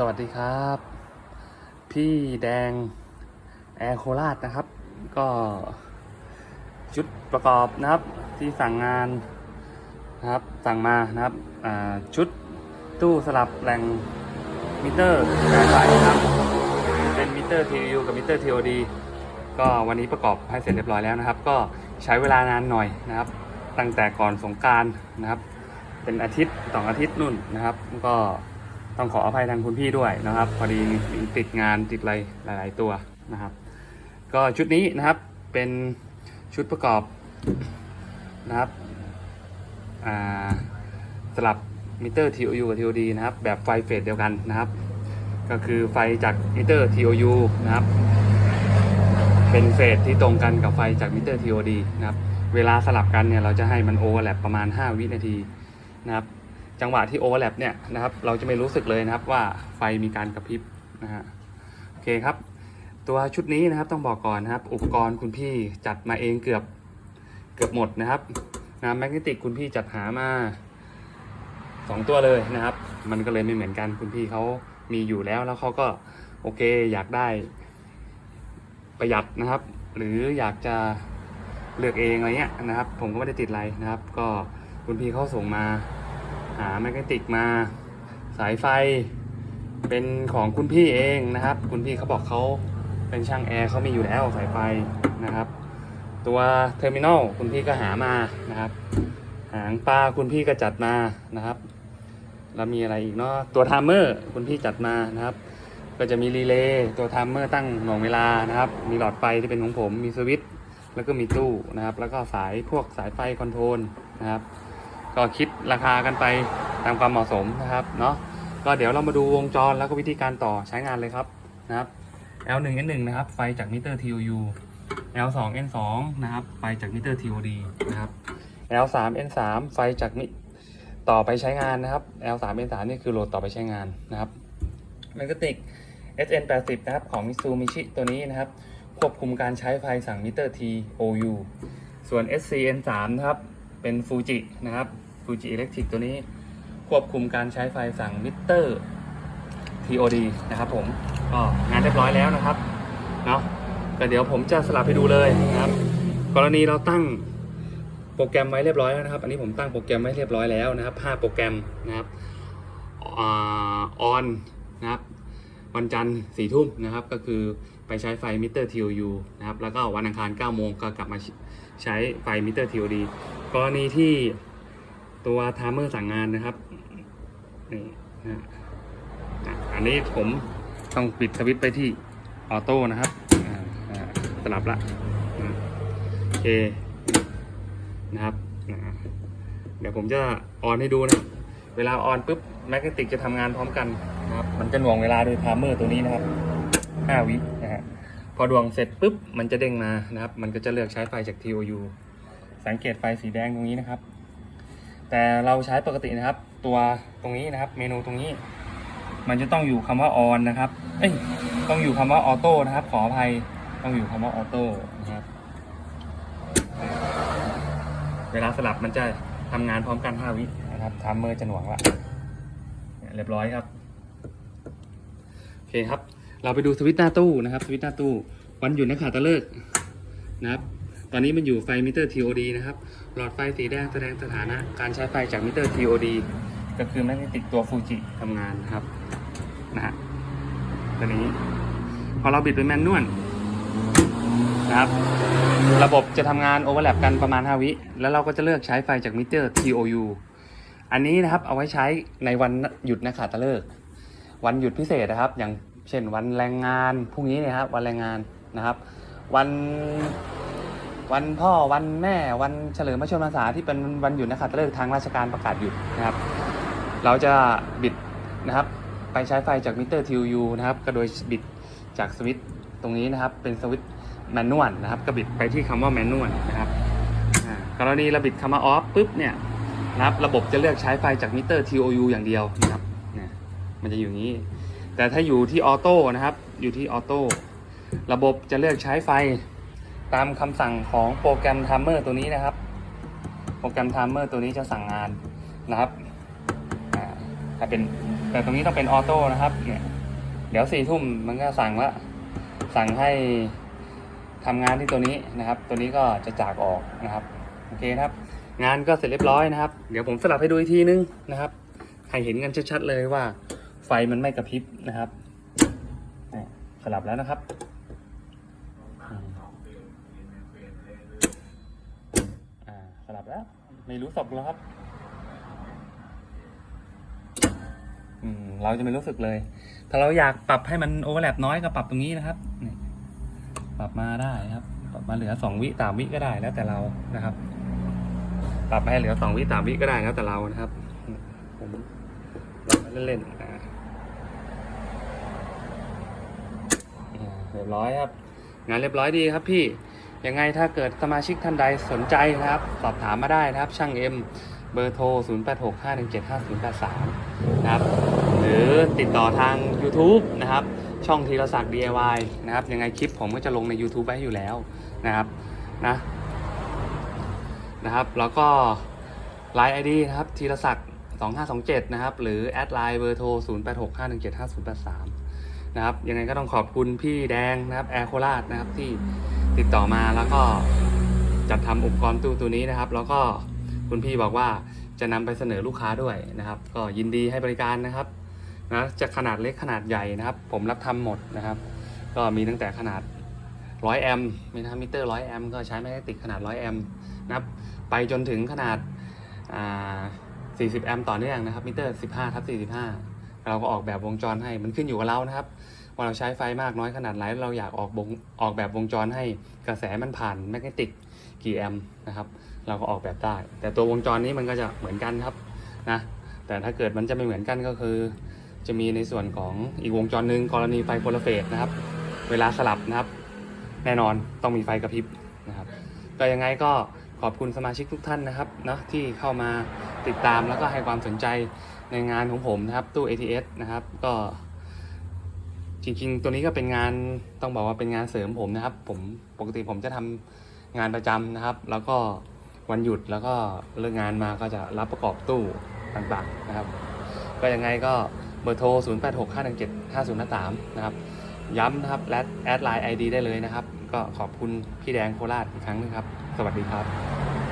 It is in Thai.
สวัสดีครับ พี่แดงแอร์โคราชนะครับ ก็ชุดประกอบนะครับที่สั่งงานนะครับสั่งมานะครับชุดตู้สลับแหล่งมิเตอร์การไฟนะครับเป็นมิเตอร์ TU กับมิเตอร์ TOD ก็วันนี้ประกอบให้เสร็จเรียบร้อยแล้วนะครับ ก็ใช้เวลานานหน่อยนะครับ ตั้งแต่ก่อนสงการนะครับ เป็นอาทิตย์สองอาทิตย์นู่นนะครับก็ ต้องขออภัยทางคุณพี่ด้วยนะครับ พอดีติดงานติดอะไรหลาย ๆ ตัวนะครับ ก็ชุดนี้นะครับเป็นชุดประกอบนะครับสลับมิเตอร์ TOU กับ TOD นะครับ แบบไฟเฟสเดียวกันนะครับ ก็คือไฟจากมิเตอร์ TOU นะครับ เป็นเฟสที่ตรงกันกับไฟจากมิเตอร์ TOD นะครับ เวลาสลับกันเนี่ยเราจะให้มันโอเวอร์แลปประมาณ 5 วินาทีนะครับ จังหวะที่โอเวอร์แลปเนี่ยนะครับเราจะไม่รู้สึกเลยนะครับว่าไฟมีการกระพริบนะฮะโอเคครับ ตัวชุดนี้นะครับต้องบอกก่อนนะครับ อุปกรณ์คุณพี่จัดมาเองเกือบเกือบหมดนะครับนะแมกเนติกคุณพี่จัดหามาสองตัวเลยนะครับ มันก็เลยไม่เหมือนกันคุณพี่เขามีอยู่แล้วแล้วเขาก็โอเคอยากได้ประหยัดนะครับ หรืออยากจะเลือกเองอะไรเงี้ยนะครับ ผมก็ไม่ได้ติดอะไรนะครับ ก็คุณพี่เขาส่งมา หาแมกเนติกมาสายไฟเป็นของคุณพี่เองนะครับ คุณพี่เขาบอกเขาเป็นช่างแอร์เขามีอยู่แล้วสายไฟนะครับ ตัวเทอร์มินอลคุณพี่ก็หามานะครับ หางปลาคุณพี่ก็จัดมานะครับ แล้วมีอะไรอีกเนาะตัวไทม์เมอร์คุณพี่จัดมานะครับ ก็จะมีรีเลย์ตัวไทม์เมอร์ตั้งหน่วงเวลานะครับ มีหลอดไฟที่เป็นของผมมีสวิตช์แล้วก็มีตู้นะครับ แล้วก็สายพวกสายไฟคอนโทรลนะครับ ก็คิดราคากันไปตามความเหมาะสมนะครับเนาะก็เดี๋ยวเรามาดูวงจรแล้วก็วิธีการต่อใช้งานเลยครับนะครับ L1 N1 นะครับ ไฟจากมิเตอร์ TOU L2 N2 นะครับ ไฟจากมิเตอร์ TOD นะครับ L3 N3 ไฟจากมิต่อไปใช้งานนะครับ L3 N3 นี่คือโหลดต่อไปใช้งานนะครับแมกนติก SN80 นะครับ ของ Mitsubishi ตัวนี้นะครับ ควบคุมการใช้ไฟสั่งมิเตอร์ TOU ส่วน SCN3 นะครับ เป็น Fuji นะครับ Fuji Electric ตัวนี้ควบคุมการใช้ไฟสั่งมิเตอร์ TOD นะครับผมก็งานเรียบร้อยแล้วนะครับเนาะก็เดี๋ยวผมจะสลับให้ดูเลยนะครับ กรณีเราตั้งโปรแกรมไว้เรียบร้อยแล้วนะครับ อันนี้ผมตั้งโปรแกรมไว้เรียบร้อยแล้วนะครับ5โปรแกรมนะครับออนนะครับวันจันทร์สี่ทุ่มนะครับก็คือไปใช้ไฟมิเตอร์ TOU นะครับแล้วก็วันอังคาร9โมงก็กลับมาใช้ไฟมิเตอร์ TOD กรณีที่ ตัวไทม์เมอร์สั่งงานนะครับนี่นะอันนี้ผมต้องปิดสวิตช์ไปที่ออโต้นะครับสลับละโอเคนะครับเดี๋ยวผมจะออนให้ดูนะเวลาออนปุ๊บแมกเนติกจะทำงานพร้อมกันนะครับ มันจะหน่วงเวลาโดยไทม์เมอร์ตัวนี้นะครับ 5 วินะฮะพอดวงเสร็จปุ๊บ มันจะเด้งมานะครับ มันก็จะเลือกใช้ไฟจาก TOU สังเกตไฟสีแดงตรงนี้นะครับ แต่เราใช้ปกตินะครับ ตัวตรงนี้นะครับ เมนูตรงนี้ มันจะต้องอยู่คำว่า on นะครับ เอ้ยต้องอยู่คำว่า auto นะครับ ขออภัยต้องอยู่คำว่า auto นะครับ เวลาสลับมันจะทำงานพร้อมกัน5วินะครับทัมเมอร์จะหน่วงละเรียบร้อยครับโอเคครับ เราไปดูสวิตช์หน้าตู้นะครับสวิตช์หน้าตู้ วันหยุดนักขัตฤกษ์นะครับ ตอนนี้มันอยู่ไฟมิเตอร์ TOD นะครับ หลอดไฟสีแดงแสดงสถานะ การใช้ไฟจากมิเตอร์ TOD ก็คือแมกเนติกตัวฟูจิทำงานนะครับนะฮะตัวนี้ พอเราบิดเป็นแมนนวลนะครับ ระบบจะทำงานโอเวอร์แลปกันประมาณ 5 วิ แล้วเราก็จะเลือกใช้ไฟจากมิเตอร์ TOU อันนี้นะครับเอาไว้ใช้ในวันหยุดนักขัตฤกษ์วันหยุดพิเศษนะครับ อย่างเช่นวันแรงงานพรุ่งนี้เนยครับวันแรงงานนะครับ วัน วันพ่อวันแม่วันเฉลิมพระชนมพรรษาที่เป็นวันหยุดนักขัตฤกษ์ทางราชการประกาศหยุดนะครับ เราจะบิดนะครับ ไปใช้ไฟจากมิเตอร์ TU นะครับก็โดยบิดจากสวิตช์ตรงนี้นะครับ เป็นสวิตช์แมนนวลนะครับก็บิดไปที่คำว่าแมนนวลนะครับอ่ากรณีเราบิดคำว่าออฟปุ๊บเนี่ยนะครับระบบจะเลือกใช้ไฟจากมิเตอร์ TOU อย่างเดียวนะครับเนี่ยมันจะอยู่งนี้ แต่ถ้าอยู่ที่ออโต้นะครับ อยู่ที่ออโต้ระบบจะเลือกใช้ไฟ ตามคำสั่งของโปรแกรม Timer ตัวนี้นะครับ โปรแกรม Timer ตัวนี้จะสั่งงานนะครับถ้าเป็นแต่ตรงนี้ต้องเป็นออโต้นะครับเนี่ยเดี๋ยวสี่ทุ่มมันก็สั่งว่าสั่งให้ทำงานที่ตัวนี้นะครับ ตัวนี้ก็จะจากออกนะครับโอเคครับ งานก็เสร็จเรียบร้อยนะครับ เดี๋ยวผมสลับให้ดูอีกทีนึงนะครับ ให้เห็นกันชัดๆเลยว่า ไฟมันไม่กระพริบนะครับเนี่ยสลับแล้วนะครับอืมอ่าสลับ แล้ว ไม่รู้สึกแล้วครับ อืม เราจะไม่รู้สึกเลย ถ้าเราอยากปรับให้มันโอเวอร์แลปน้อยก็ปรับตรงนี้นะครับนี่ปรับมาได้ครับ ปรับมาเหลือสองวิสามวิก็ได้แล้วแต่เรานะครับ ปรับให้เหลือสองวิสามวิก็ได้แล้วแต่เรานะครับ ผมปรับมาเล่นๆอ่าอ่าเรียบร้อยครับ งานเรียบร้อยดีครับพี่ ยังไงถ้าเกิดสมาชิกท่านใดสนใจนะครับ สอบถามมาได้นะครับ ช่างเอ็มเบอร์โทร 0865175083 นะครับ หรือติดต่อทาง YouTube นะครับ ช่องธีรศักดิ์ DIY นะครับ ยังไงคลิปผมก็จะลงใน YouTube ไว้อยู่แล้วนะครับนะนะครับ แล้วก็ Line ID นะครับธีรศักดิ์ 2527 นะครับ หรือแอดไลน์เบอร์โทร 0865175083 นะครับ ยังไงก็ต้องขอบคุณพี่แดงนะครับแอร์โคราชนะครับที่ ติดต่อมาแล้วก็จัดทำอุปกรณ์ตู้ตัวนี้นะครับ แล้วก็คุณพี่บอกว่าจะนำไปเสนอลูกค้าด้วยนะครับ ก็ยินดีให้บริการนะครับนะจะขนาดเล็กขนาดใหญ่นะครับ ผมรับทำหมดนะครับ ก็มีตั้งแต่ขนาด 100 แอมป์มีนะมิเตอร์ 100 แอมป์ก็ใช้แมกเนติกขนาด 100 แอมป์นะครับไปจนถึงขนาดอ่า40 แอมป์ต่อเนื่องนะครับมิเตอร์ 15ทับ45 เราก็ออกแบบวงจรให้มันขึ้นอยู่กับเรานะครับ ว่าเราใช้ไฟมากน้อยขนาดไหนเราอยากออกวงออกแบบวงจรให้กระแสมันผ่านแมกเนติกกี่แอมป์นะครับ เราก็ออกแบบได้ แต่ตัววงจรนี้มันก็จะเหมือนกันครับนะแต่ถ้าเกิดมันจะไม่เหมือนกันก็คือ จะมีในส่วนของอีกวงจรหนึ่งกรณีไฟโพลาเฟสนะครับ เวลาสลับนะครับ แน่นอนต้องมีไฟกระพริบนะครับก็ยังไงก็ขอบคุณสมาชิกทุกท่านนะครับเนาะที่เข้ามาติดตามแล้วก็ให้ความสนใจในงานของผมนะครับตู้ ATS นะครับก็ ริง ๆ ตัวนี้ก็เป็นงานต้องบอกว่าเป็นงานเสริมผมนะครับ ผมปกติผมจะทำงานประจำนะครับ แล้วก็วันหยุดแล้วก็เลิกงานมาก็จะรับประกอบตู้ต่างๆนะครับ ก็ยังไงก็เบอร์โทร 0 8 6 5 1 7 5 0 5 3 นะครับ ย้ำนะครับและแอดไลน์ ID ได้เลยนะครับ ก็ขอบคุณพี่แดงโคราชอีกครั้งหนึงครับ สวัสดีครับ